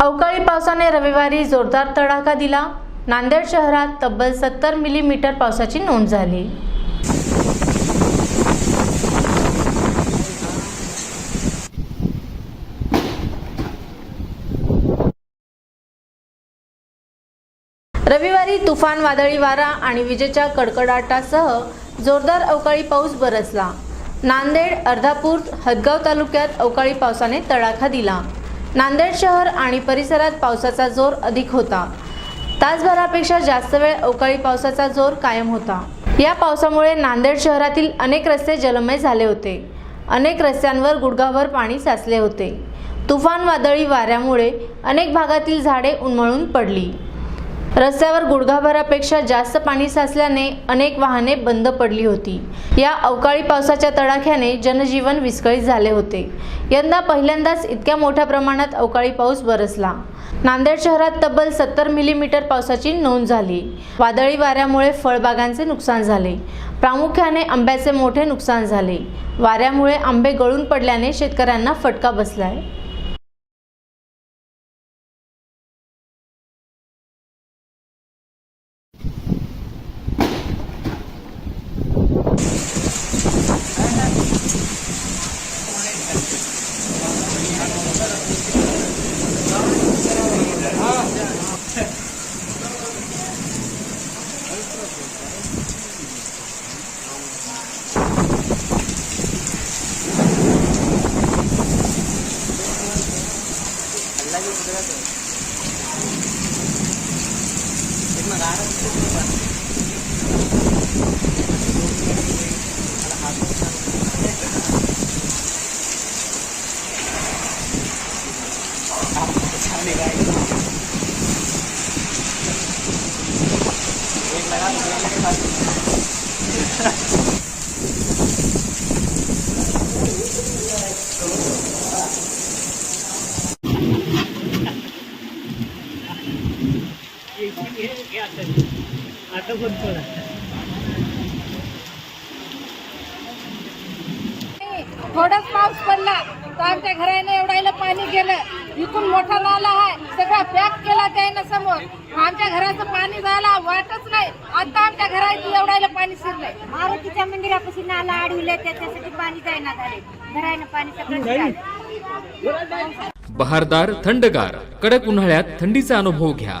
अवकाळी पावसाने रविवारी जोरदार तडाखा दिला. नांदेड शहरात तब्बल सत्तर मिलीमीटर पावसाची नोंद झाली. रविवारी तुफान वादळी वारा आणि विजेच्या कडकडाटासह जोरदार अवकाळी पाऊस बरसला. नांदेड अर्धापूर हदगाव तालुक्यात अवकाळी पावसाने तडाखा दिला. नांदेड शहर आणि परिसरात पावसाचा जोर अधिक होता. तासभरापेक्षा जास्त वेळ अवकाळी पावसाचा जोर कायम होता. या पावसामुळे नांदेड शहरातील अनेक रस्ते जलमय झाले होते. अनेक रस्त्यांवर गुडघाभर पाणी साचले होते. तुफान वादळी वाऱ्यामुळे अनेक भागातील झाडे उन्मळून पडली. रस्त्यावर गुडघाभरापेक्षा जास्त पाणी साचल्याने अनेक वाहने बंद पडली होती. या अवकाळी पावसाच्या तडाख्याने जनजीवन विस्कळीत झाले होते. यंदा पहिल्यांदाच इतक्या मोठ्या प्रमाणात अवकाळी पाऊस बरसला. नांदेड शहरात तब्बल सत्तर मिलीमीटर पावसाची नोंद झाली. वादळी वाऱ्यामुळे फळबागांचे नुकसान झाले. प्रामुख्याने आंब्याचे मोठे नुकसान झाले. वाऱ्यामुळे आंबे गळून पडल्याने शेतकऱ्यांना फटका बसलाय. అలాగే కుదరదు మా Thank you. थोडाच पाऊस पडला तर आमच्या घराने एवढायला पाणी गेलं. इथून मोठा नाला आहे. सगळा पॅक केला त्यानं समोर. आमच्या घराचं पाणी जायला वाटच नाही. आता आमच्या घरात एवढायला पाणी शिरलंय. मारुतीच्या मंदिरापाशी नाला अडविले त्याच्यासाठी पाणी जायना झाले घरानं पाणी सगळं बहारदार थंडगार कडक उन्हाळ्यात थंडीचा अनुभव घ्या.